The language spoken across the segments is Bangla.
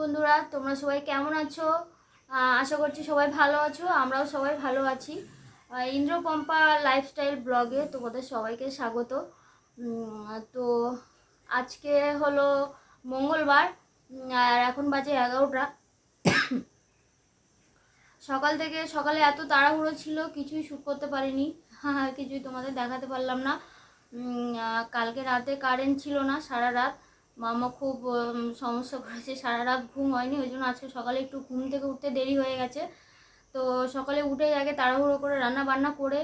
বন্ধুরা, তোমরা সবাই কেমন আছো? আশা করছি সবাই ভালো আছো, আমরাও সবাই ভালো আছি। ইন্দ্রপম্পা লাইফস্টাইল ব্লগে তোমাদের সবাইকে স্বাগত। তো আজকে হলো মঙ্গলবার, আর এখন বাজে এগারোটা। সকাল থেকে, সকালে এত তাড়াহুড়ো ছিল, কিছুই শ্যুট করতে পারিনি। কিছুই তোমাদের দেখাতে পারলাম না। কালকে রাতে কারেন্ট ছিল না, সারা রাত। মামা খুব সমস্যা করেছে সারা রাত ঘুম হয়নি, ওই জন্য আজকে সকালে একটু ঘুম থেকে উঠতে দেরি হয়ে গেছে। তো সকালে উঠে আগে তাড়াহুড়ো করে রান্না বান্না করে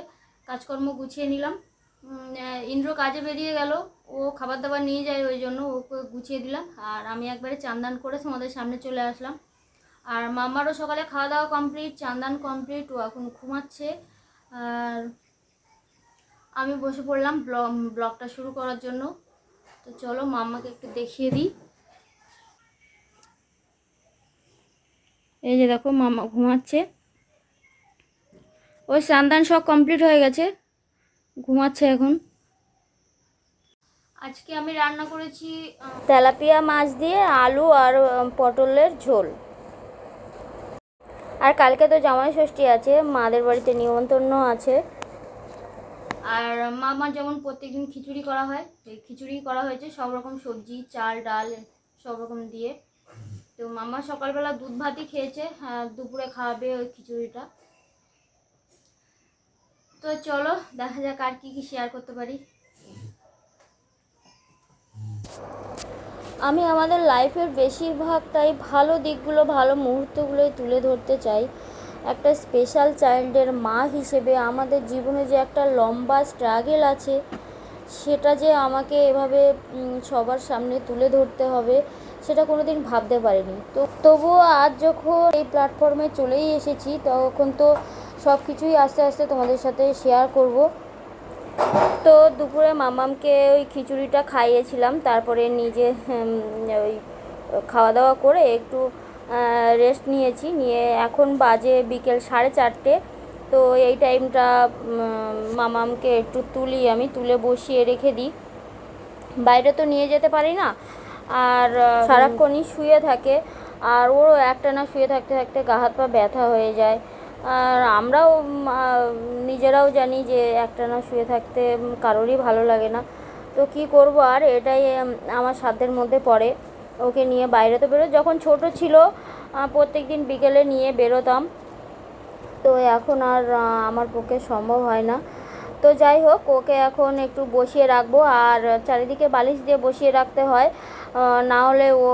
কাজকর্ম গুছিয়ে নিলাম। ইন্দ্র কাজে বেরিয়ে গেল, ও খাবার দাবার নিয়ে যায় ওই জন্য ওকে গুছিয়ে দিলাম। আর আমি একবারে চান্দান করে তোমাদের সামনে চলে আসলাম। আর মামারও সকালে খাওয়া দাওয়া কমপ্লিট চান্দান কমপ্লিট ও এখন ঘুমাচ্ছে। আর আমি বসে পড়লাম ব্লগ, ব্লগটা শুরু করার জন্য। তো চলো মাম্মাকে একটু দেখিয়ে দিই। এই যে দেখো মামা ঘুমাচ্ছে। ওই চান্দান সব কমপ্লিট হয়ে গেছে। ঘুমাচ্ছে এখন। আজকে আমি রান্না করেছি তেলাপিয়া মাছ দিয়ে আলু আর পটলের ঝোল। আর কালকে তো জামাই ষষ্ঠী আছে, মাদের বাড়িতে নিমন্ত্রণ আছে। আর মামার যেমন প্রত্যেকদিন খিচুড়ি করা হয় এই খিচুড়ি করা হয়েছে। সব রকম সবজি চাল ডাল সব রকম দিয়ে। তো মামা সকালবেলা দুধ ভাতই খেয়েছে হ্যাঁ, দুপুরে খাওয়াবে ওই খিচুড়িটা। তো চলো দেখা যাক আর কি কি শেয়ার করতে পারি। আমি আমাদের লাইফের বেশিরভাগটাই ভালো দিকগুলো ভালো মুহূর্তগুলোই তুলে ধরতে চাই। একটা স্পেশাল চাইল্ডের মা হিসেবে আমাদের জীবনে যে একটা লম্বা স্ট্রাগেল আছে, সেটা যে আমাকে এভাবে সবার সামনে তুলে ধরতে হবে, সেটা কোনো দিন ভাবতে পারিনি। তো তবুও আজ যখন এই প্ল্যাটফর্মে চলেই এসেছি, তখন তো সব কিছুই আস্তে আস্তে তোমাদের সাথে শেয়ার করব। তো দুপুরে মামামকে ওই খিচুড়িটা খাইয়েছিলাম, তারপরে নিজে ওই খাওয়া দাওয়া করে একটু রেস্ট নিয়েছি। নিয়ে এখন বাজে বিকেল সাড়ে চারটে। তো এই টাইমটা মামামকে একটু তুলি আমি, তুলে বসিয়ে রেখে দিই। বাইরে তো নিয়ে যেতে পারি না। আর সারাক্ষণই শুয়ে থাকে। আর ওরও একটানা শুয়ে থাকতে থাকতে গা হাত পা ব্যথা হয়ে যায়। আর আমরাও নিজেরাও জানি যে একটানা শুয়ে থাকতে কারোরই ভালো লাগে না। তো কি করব? আর এটাই আমার সাধ্যের মধ্যে পড়ে। ওকে নিয়ে বাইরে তো বেরো যখন ছোট ছিল প্রত্যেক দিন বিকেলে নিয়ে বেরোতাম। তো এখন আর আমার পক্ষে সম্ভব হয় না। তো যাই হোক, ওকে এখন একটু বসিয়ে রাখব। আর চারিদিকে বালিশ দিয়ে বসিয়ে রাখতে হয়। না হলে ও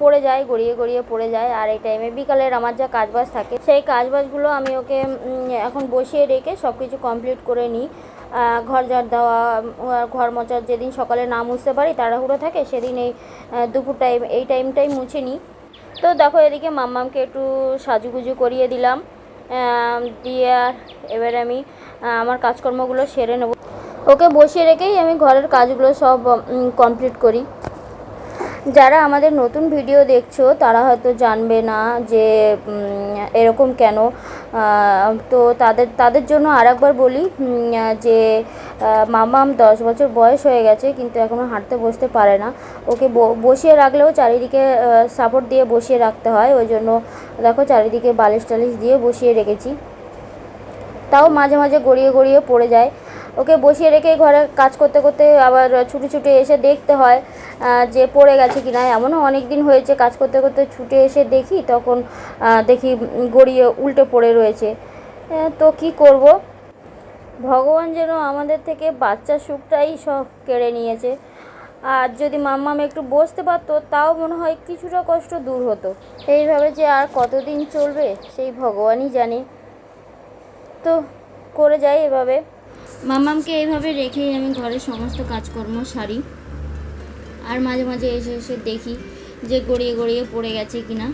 পড়ে যায়, গড়িয়ে গড়িয়ে পড়ে যায়। আর এই টাইমে বিকালের আমার যা কাজবাজ থাকে, সেই কাজবাজগুলো আমি ওকে এখন বসিয়ে রেখে সব কিছু কমপ্লিট করে নিই। ঘর ঝাড় দেওয়া ঘর মোচার যেদিন সকালে না মুছতে পারি, তাড়াহুড়ো থাকে, সেদিন এই দুপুর টাইম, এই টাইমটাই মুছে নিই। তো দেখো এদিকে মাম্মামকে একটু সাজুগুজু করিয়ে দিলাম। দিয়ে আর এবার আমি আমার কাজকর্মগুলো সেরে নেব। ওকে বসিয়ে রেখেই আমি ঘরের কাজগুলো সব কমপ্লিট করি। যারা আমাদের নতুন ভিডিও দেখছ, তারা হয়তো জানবে না যে এরকম কেন? তো তাদের তাদের জন্য আরেকবার বলি যে মামাম দশ বছর বয়স হয়ে গেছে, কিন্তু এখনও হাঁটতে বসতে পারে না। ওকে বসিয়ে রাখলেও চারিদিকে সাপোর্ট দিয়ে বসিয়ে রাখতে হয়। ওই জন্য দেখো চারিদিকে বালিশ টালিশ দিয়ে বসিয়ে রেখেছি। তাও মাঝে মাঝে গড়িয়ে গড়িয়ে পড়ে যায়। ওকে বসিয়ে রেখে ঘরে কাজ করতে করতে আবার ছুটে ছুটে এসে দেখতে হয় যে পড়ে গেছে কি না এমনও অনেক দিন হয়েছে কাজ করতে করতে ছুটে এসে দেখি, তখন দেখি গড়িয়ে উল্টে পড়ে রয়েছে। তো কি করব? ভগবান যেন আমাদের থেকে বাচ্চা সুখটাই সব কেড়ে নিয়েছে। আর যদি মাম্মাম একটু বসতে পারতো, তাও মনে হয় কিছুটা কষ্ট দূর হতো। এইভাবে যে আর কতদিন চলবে, সেই ভগবানই জানে। তো, করে যাই এভাবে। মামামকে এইভাবে রেখেই আমি ঘরের সমস্ত কাজকর্ম সারি। আর মাঝে মাঝে এসে এসে দেখি যে গড়িয়ে গড়িয়ে পড়ে গেছে কিনা।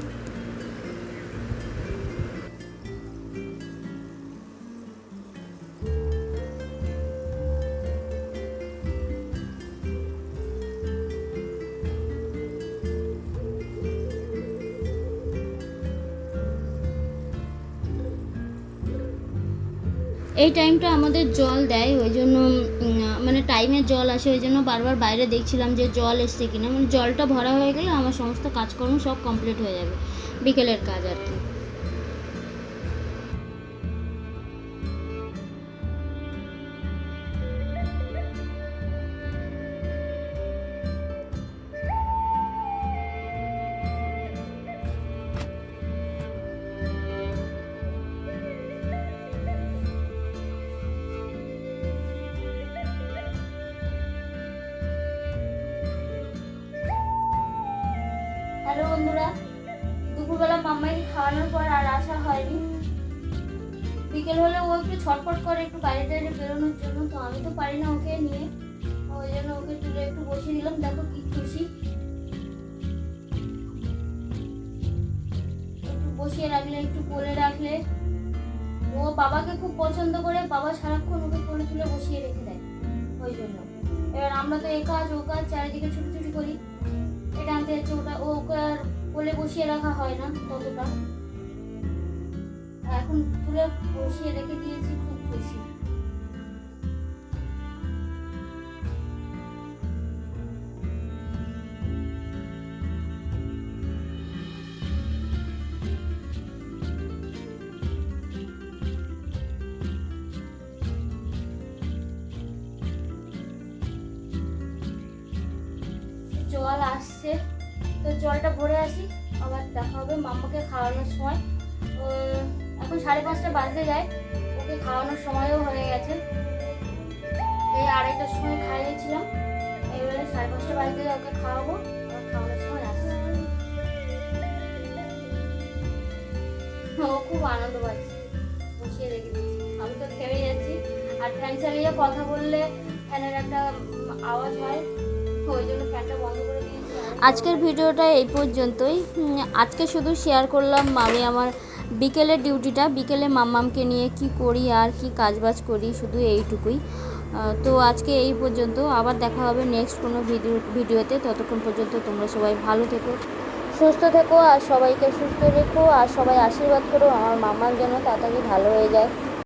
এই টাইমটা আমাদের জল দেয়, ওই জন্য মানে টাইমে জল আসে, ওই জন্য বারবার বাইরে দেখছিলাম যে জল এসছে কিনা। মানে জলটা ভরা হয়ে গেলে আমার সমস্ত কাজকর্ম সব কমপ্লিট হয়ে যাবে। বিকেলের কাজ আর কি। দুপুরবেলা মাম্মাইকে খাওয়ানোর পর আর আসা হয়নি। বিকেল হলে ও একটু ছটফট করে একটু বাইরে টাইরে বেরোনোর জন্য, তো আমি তো পারি না ওকে নিয়ে। ওই জন্য ওকে তুলে একটু বসিয়ে দিলাম। দেখো কি খুশি। বসিয়ে রাখলে, একটু কোলে রাখলে। ও বাবাকে খুব পছন্দ করে, বাবা সারাক্ষণ ওকে কোলে তুলে বসিয়ে রেখে দেয়। ওই জন্য। এবার আমরা তো এ কাজ, ও কাজ, চারিদিকে ছুটোছুটি করি। এটা আনতে যাচ্ছে ওটা, ও ওকে আর কোলে বসিয়ে রাখা হয় না ততটা। এখন তুলে বসিয়ে রেখে দিয়েছি খুব খুশি জল আসছে। তো জলটা ভরে আসি, আবার দেখা হবে মাম্মাকে খাওয়ানোর সময়। এখন সাড়ে পাঁচটা বাজতে যায়, ওকে খাওয়ানোর সময়ও হয়ে গেছে। এই আড়াইটার সময় খাইয়েছিলাম এবারে সাড়ে পাঁচটা বাজতে ওকে খাওয়াবো, আবার খাওয়ানোর সময় আসছে ও খুব আনন্দ পাচ্ছে, বসিয়ে রেখে দিচ্ছি আমি তো খেয়ে যাচ্ছি। আর ফ্যান চালিয়ে কথা বললে ফ্যানের একটা আওয়াজ হয় আজকের ভিডিওটা এই পর্যন্তই। আজকে শুধু শেয়ার করলাম আমি আমার বিকেলের ডিউটিটা, বিকেলে মাম্মামকে নিয়ে কি করি আর কি কাজবাজ করি, শুধু এইটুকুই। তো আজকে এই পর্যন্ত, আবার দেখা হবে নেক্সট কোনো ভিডিও, ভিডিওতে। ততক্ষণ পর্যন্ত তোমরা সবাই ভালো থেকো, সুস্থ থেকো আর সবাইকে সুস্থ রেখো আর সবাই আশীর্বাদ করো। আমার মামার যেন তাড়াতাড়ি ভালো হয়ে যায়।